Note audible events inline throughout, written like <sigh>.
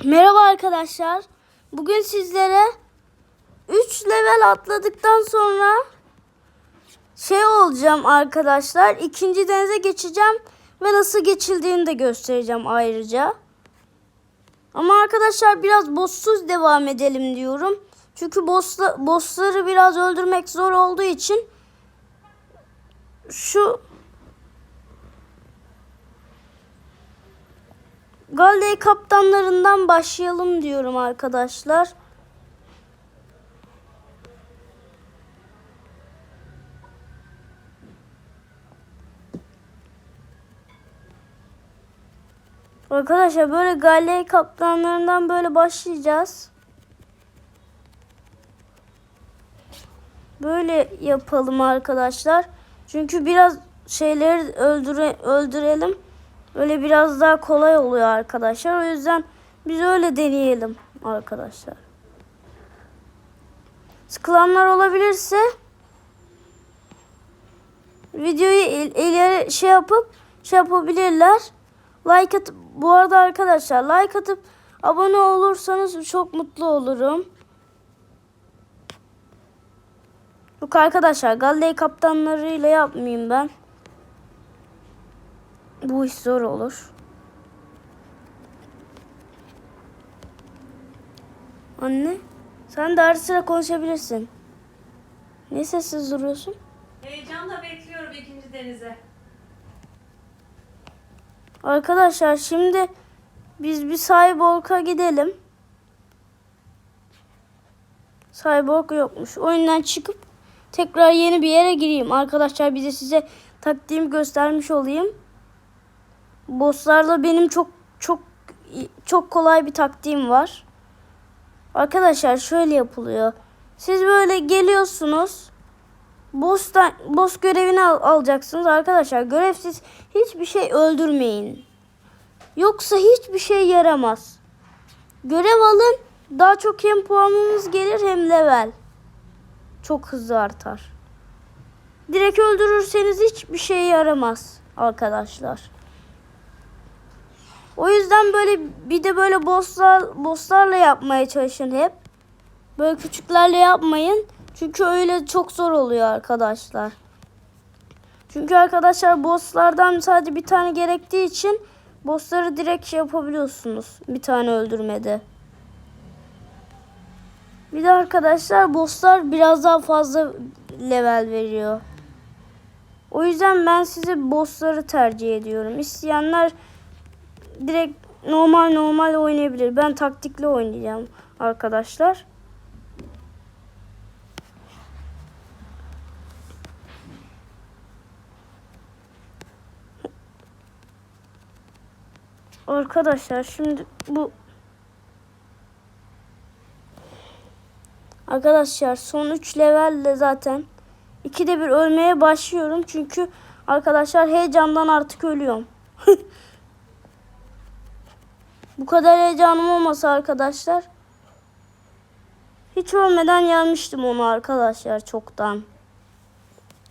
Merhaba arkadaşlar. Bugün sizlere 3 level atladıktan sonra şey olacağım arkadaşlar. İkinci denize geçeceğim ve nasıl geçildiğini de göstereceğim ayrıca. Ama arkadaşlar biraz bossuz devam edelim diyorum. Çünkü bossla, bossları biraz öldürmek zor olduğu için şu Galley kaptanlarından başlayalım diyorum arkadaşlar. Arkadaşlar böyle Galley kaptanlarından böyle başlayacağız. Böyle yapalım arkadaşlar. Çünkü biraz şeyleri öldüre, öldürelim. Öyle biraz daha kolay oluyor arkadaşlar. O yüzden biz öyle deneyelim arkadaşlar. Sıkılanlar olabilirse videoyu il- ileri şey yapıp şey yapabilirler. Like atıp bu arada arkadaşlar like atıp abone olursanız çok mutlu olurum. Yok arkadaşlar Galley kaptanlarıyla yapmayayım ben. Bu iş zor olur. Anne, sen de ara sıra konuşabilirsin. Niye sessiz duruyorsun? Heyecanla bekliyorum ikinci denize. Arkadaşlar şimdi biz bir Cyborg'a gidelim. Cyborg yokmuş. Oyundan çıkıp tekrar yeni bir yere gireyim. Arkadaşlar bize size taktiğimi göstermiş olayım. Bosslarla benim çok çok çok kolay bir taktiğim var. Arkadaşlar şöyle yapılıyor. Siz böyle geliyorsunuz. Boss'tan, boss görevini al- alacaksınız arkadaşlar. Görevsiz hiçbir şey öldürmeyin. Yoksa hiçbir şey yaramaz. Görev alın. Daha çok hem puanınız gelir hem level. Çok hızlı artar. Direkt öldürürseniz hiçbir şey yaramaz arkadaşlar. O yüzden böyle bir de böyle bosslar bosslarla yapmaya çalışın hep. Böyle küçüklerle yapmayın. Çünkü öyle çok zor oluyor arkadaşlar. Çünkü arkadaşlar bosslardan sadece bir tane gerektiği için bossları direkt şey yapabiliyorsunuz. Bir tane öldürmede. Bir de arkadaşlar bosslar biraz daha fazla level veriyor. O yüzden ben size bossları tercih ediyorum. İsteyenler direkt normal normal oynayabilir. Ben taktikli oynayacağım arkadaşlar. Arkadaşlar şimdi bu Arkadaşlar son 3 levelle zaten ikide bir ölmeye başlıyorum. Çünkü arkadaşlar heyecandan artık ölüyorum. <laughs> Bu kadar heyecanım olmasa arkadaşlar hiç ölmeden yenmiştim onu arkadaşlar çoktan.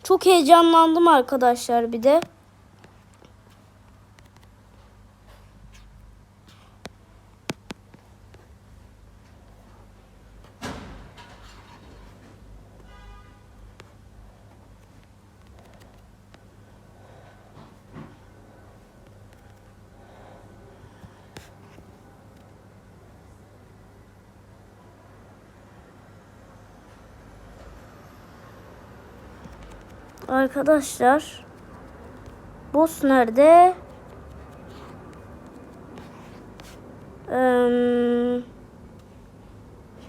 Çok heyecanlandım arkadaşlar bir de. Arkadaşlar boss nerede?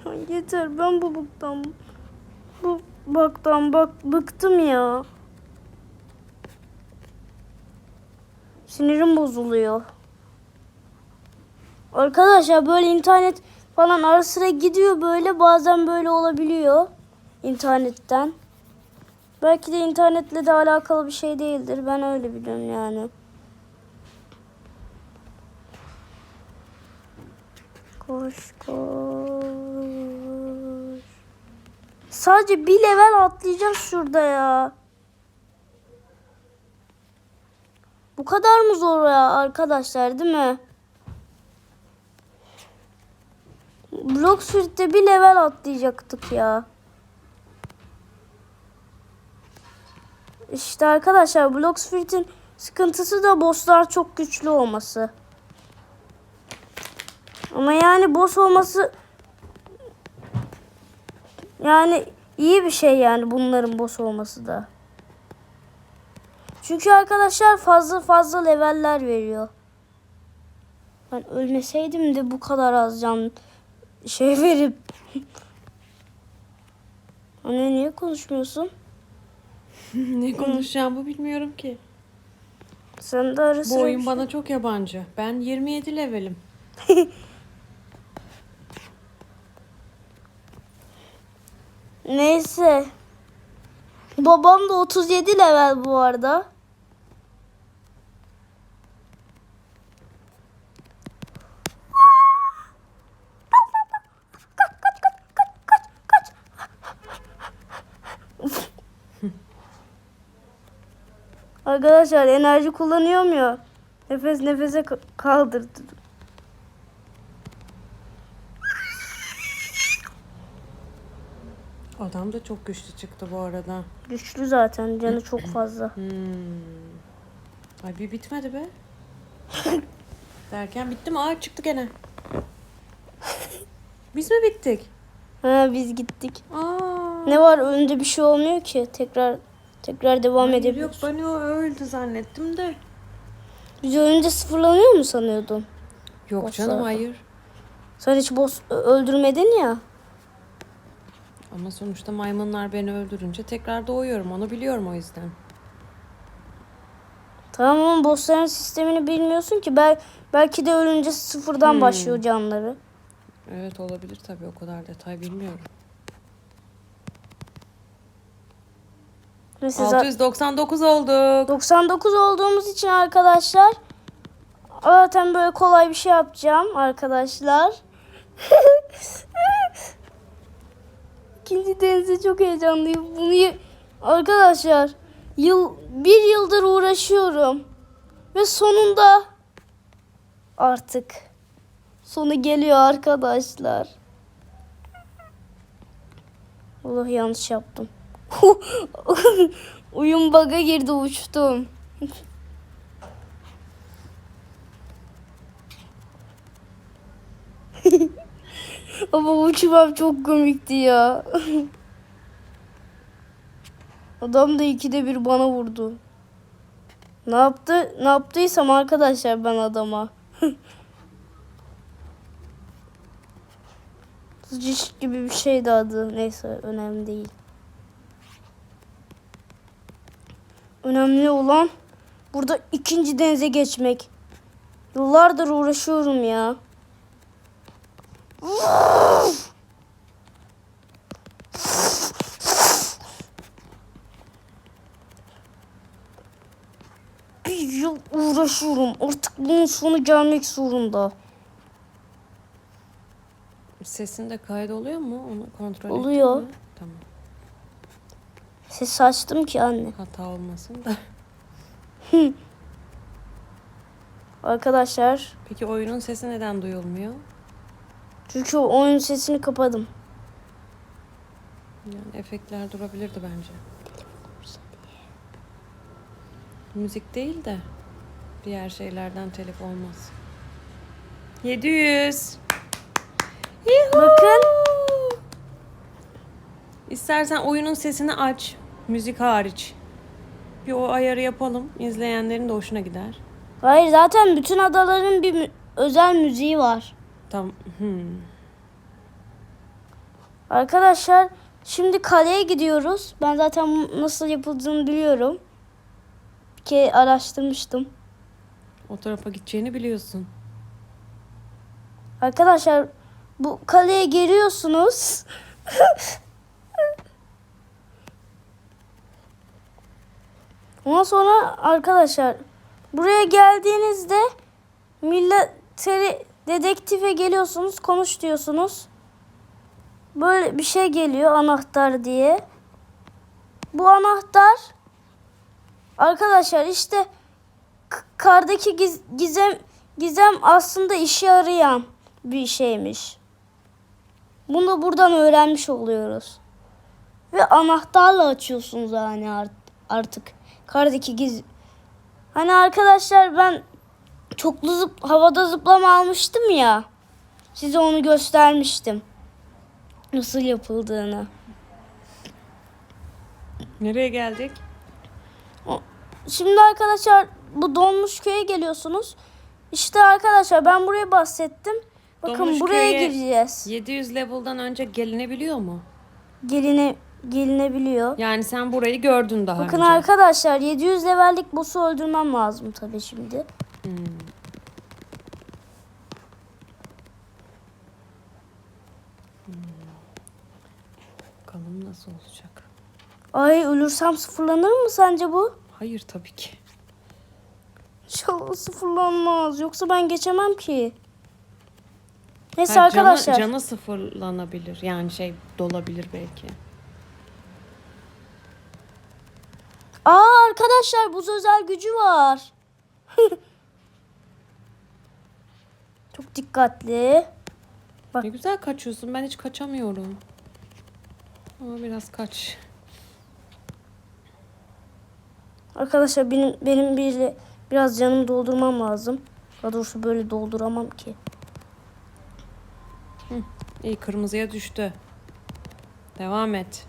Ya yeter ben bu bıktan bu baktan bak bıktım ya. Sinirim bozuluyor. Arkadaşlar böyle internet falan ara sıra gidiyor böyle bazen böyle olabiliyor internetten. Belki de internetle de alakalı bir şey değildir. Ben öyle biliyorum yani. Koş koş. Sadece bir level atlayacağız şurada ya. Bu kadar mı zor ya arkadaşlar değil mi? Bloxfruit'te bir level atlayacaktık ya. İşte arkadaşlar Bloxfruit'in sıkıntısı da bosslar çok güçlü olması. Ama yani boss olması yani iyi bir şey yani bunların boss olması da. Çünkü arkadaşlar fazla fazla leveller veriyor. Ben ölmeseydim de bu kadar az can şey verip <laughs> Anne niye konuşmuyorsun? <laughs> ne konuşacağımı bilmiyorum ki. Sen de ara Bu oyun şey- bana çok yabancı. Ben 27 levelim. <laughs> Neyse. Babam da 37 level bu arada. Arkadaşlar enerji kullanıyorum ya. Nefes nefese ka- kaldırdı. Adam da çok güçlü çıktı bu arada. Güçlü zaten canı <clears throat> çok fazla. Hmm. Ay bir bitmedi be. <laughs> Derken bitti mi? Aa çıktı gene. Biz mi bittik? Ha biz gittik. Aa. Ne var önünde bir şey olmuyor ki. Tekrar tekrar devam Hayır, Yok edebiliyoruz. ben o öldü zannettim de. Biz ölünce sıfırlanıyor mu sanıyordun? Yok canım hayır. Sen hiç boss öldürmedin ya. Ama sonuçta maymunlar beni öldürünce tekrar doğuyorum. Onu biliyorum o yüzden. Tamam ama bossların sistemini bilmiyorsun ki. Bel belki de ölünce sıfırdan Hmm. başlıyor canları. Evet olabilir tabii o kadar detay bilmiyorum. Mesela za- 699 olduk. 99 olduğumuz için arkadaşlar zaten böyle kolay bir şey yapacağım arkadaşlar. <laughs> İkinci denize çok heyecanlıyım. Bunu arkadaşlar yıl bir yıldır uğraşıyorum ve sonunda artık sonu geliyor arkadaşlar. Allah yanlış yaptım. <laughs> Uyum bug'a girdi uçtum. <laughs> Ama uçmam çok komikti ya. <laughs> Adam da ikide bir bana vurdu. Ne yaptı? Ne yaptıysam arkadaşlar ben adama. Sıcış gibi bir şeydi adı. Neyse önemli değil. Önemli olan burada ikinci denize geçmek. Yıllardır uğraşıyorum ya. Bir yıl uğraşıyorum. Artık bunun sonu gelmek zorunda. Sesin de kaydoluyor mu? Onu kontrol ettin Oluyor. mi? Tamam. Ses açtım ki anne. Hata olmasın da. Arkadaşlar Peki oyunun sesi neden duyulmuyor? çünkü oyun sesini kapadım. Yani efektler durabilirdi bence. Müzik değil de diğer şeylerden telif olmaz. 700. Yuhuu! Bakın. İstersen oyunun sesini aç. Müzik hariç. Bir o ayarı yapalım. İzleyenlerin de hoşuna gider. Hayır zaten bütün adaların bir mü- özel müziği var. Tam hmm. Arkadaşlar şimdi kaleye gidiyoruz. Ben zaten nasıl yapıldığını biliyorum. Ki araştırmıştım. o tarafa gideceğini biliyorsun. Arkadaşlar bu kaleye giriyorsunuz. <laughs> Ondan sonra arkadaşlar buraya geldiğinizde military dedektife geliyorsunuz, konuş diyorsunuz. Böyle bir şey geliyor anahtar diye. Bu anahtar arkadaşlar işte kardaki giz- gizem gizem aslında işe yarayan bir şeymiş. Bunu da buradan öğrenmiş oluyoruz. Ve anahtarla açıyorsunuz yani art- artık. Kardaki giz. Hani arkadaşlar ben çoklu zıp havada zıplama almıştım ya. Size onu göstermiştim. Nasıl yapıldığını. Nereye geldik? Şimdi arkadaşlar bu donmuş köye geliyorsunuz. İşte arkadaşlar ben buraya bahsettim. Bakın Donmuş buraya gireceğiz. 700 level'dan önce gelinebiliyor mu? Geline gelinebiliyor. Yani sen burayı gördün daha Bakın önce. arkadaşlar 700 levellik boss'u öldürmem lazım tabii şimdi. Hmm. Hmm. Bakalım nasıl olacak. Ay ölürsem sıfırlanır mı sence bu? Hayır tabii ki. İnşallah sıfırlanmaz. Yoksa ben geçemem ki. Neyse Ha, arkadaşlar. Canı, canı sıfırlanabilir. Yani şey dolabilir belki. Aa arkadaşlar buz özel gücü var. <laughs> Çok dikkatli. Bak. Ne güzel kaçıyorsun. Ben hiç kaçamıyorum. Ama biraz kaç. Arkadaşlar benim benim bir biraz canımı doldurmam lazım. Daha doğrusu böyle dolduramam ki. İyi kırmızıya düştü. Devam et.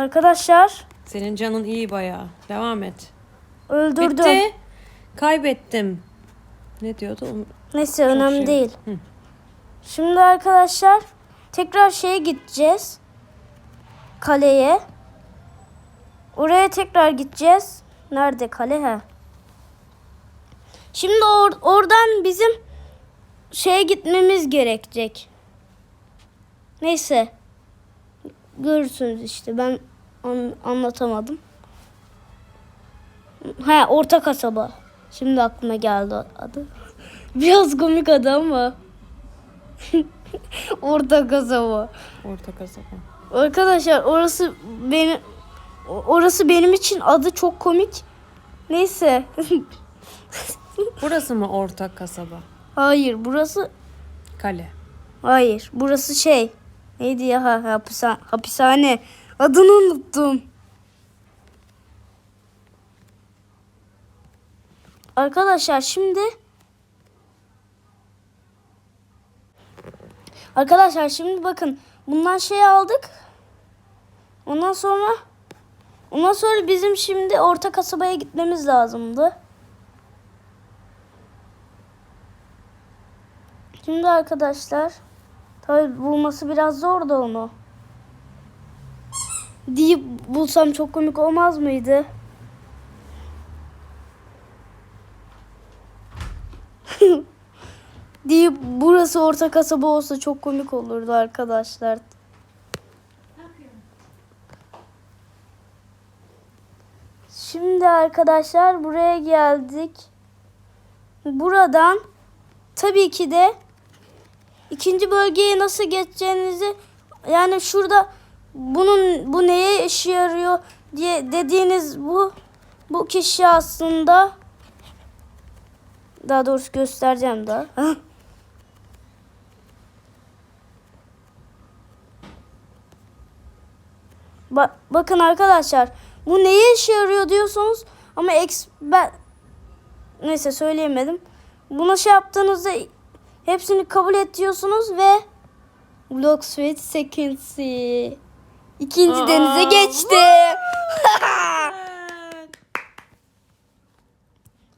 Arkadaşlar Senin canın iyi bayağı. Devam et. öldürdüm. Bitti. Kaybettim. Ne diyordu? Neyse önemli şey- değil. Hı. Şimdi arkadaşlar tekrar şeye gideceğiz. Kaleye. Oraya tekrar gideceğiz. Nerede kale ha? Şimdi or- oradan bizim şeye gitmemiz gerekecek. Neyse. Görürsünüz işte. Ben an- anlatamadım. Ha orta kasaba. Şimdi aklıma geldi adı. <laughs> Biraz komik adı ama. <laughs> orta kasaba. Orta kasaba. Arkadaşlar orası benim orası benim için adı çok komik. Neyse. <laughs> Burası mı orta kasaba? hayır burası Kale. hayır burası şey. Neydi ya ha, hapishane, hapishane. Adını unuttum. Arkadaşlar şimdi Arkadaşlar şimdi bakın bundan şey aldık. Ondan sonra ondan sonra bizim şimdi orta kasabaya gitmemiz lazımdı. Şimdi arkadaşlar tabi bulması biraz zor da onu. Deyip bulsam çok komik olmaz mıydı? <laughs> Deyip burası orta kasaba olsa çok komik olurdu arkadaşlar. Şimdi arkadaşlar buraya geldik. Buradan tabii ki de ikinci bölgeye nasıl geçeceğinizi yani şurada bunun bu neye işe yarıyor diye dediğiniz bu bu kişi aslında daha doğrusu göstereceğim daha. Ba- bakın arkadaşlar bu neye işe yarıyor diyorsunuz ama ex ben neyse söyleyemedim. Buna şey yaptığınızda hepsini kabul et diyorsunuz ve Block Sweet Seconds'i ikinci Aa, denize geçti. <laughs>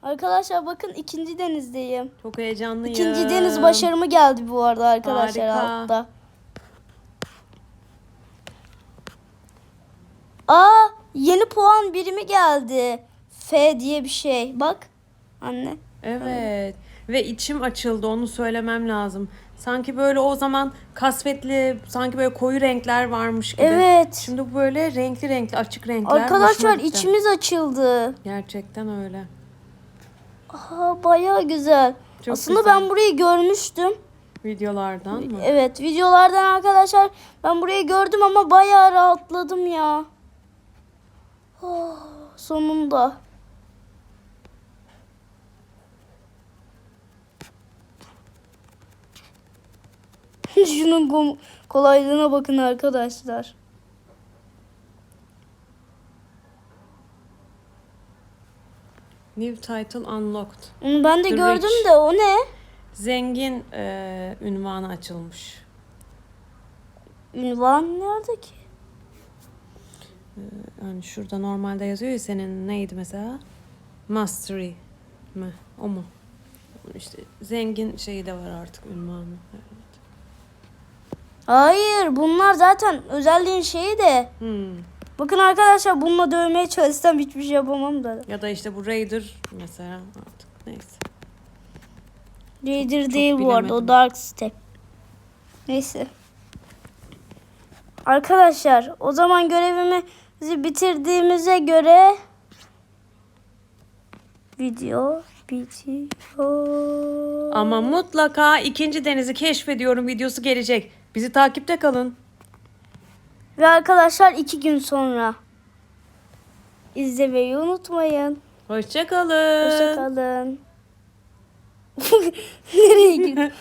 Arkadaşlar bakın ikinci denizdeyim. Çok heyecanlıyım. İkinci deniz başarımı geldi bu arada arkadaşlar Harika. altta. Aa yeni puan birimi geldi. F diye bir şey. Bak anne. Evet. Ve içim açıldı onu söylemem lazım. Sanki böyle o zaman kasvetli, sanki böyle koyu renkler varmış gibi. Evet. Şimdi böyle renkli renkli, açık renkler. Arkadaşlar gitti. içimiz açıldı. Gerçekten öyle. Aa bayağı güzel. Çok Aslında güzel. ben burayı görmüştüm. Videolardan mı? Evet videolardan arkadaşlar ben burayı gördüm ama bayağı rahatladım ya. Oh, sonunda. Şunun kolaylığına bakın arkadaşlar. New title unlocked. Onu ben de The gördüm Rich. de o ne? Zengin e, ünvanı açılmış. Ünvan nerede ki? Yani şurada normalde yazıyor ya senin neydi mesela? Mastery mi? O mu? İşte zengin şeyi de var artık ünvanı. Hayır bunlar zaten özelliğin şeyi de. Hmm. Bakın arkadaşlar bununla dövmeye çalışsam hiçbir şey yapamam da. Ya da işte bu Raider mesela artık neyse. Raider çok değil bu arada o. Dark Step. Neyse. Arkadaşlar o zaman görevimizi bitirdiğimize göre video bitiyor. Ama mutlaka ikinci denizi keşfediyorum videosu gelecek. Bizi takipte kalın. Ve arkadaşlar iki gün sonra izlemeyi unutmayın. Hoşçakalın. Hoşçakalın. <laughs> Nereye gidiyorsun? <laughs>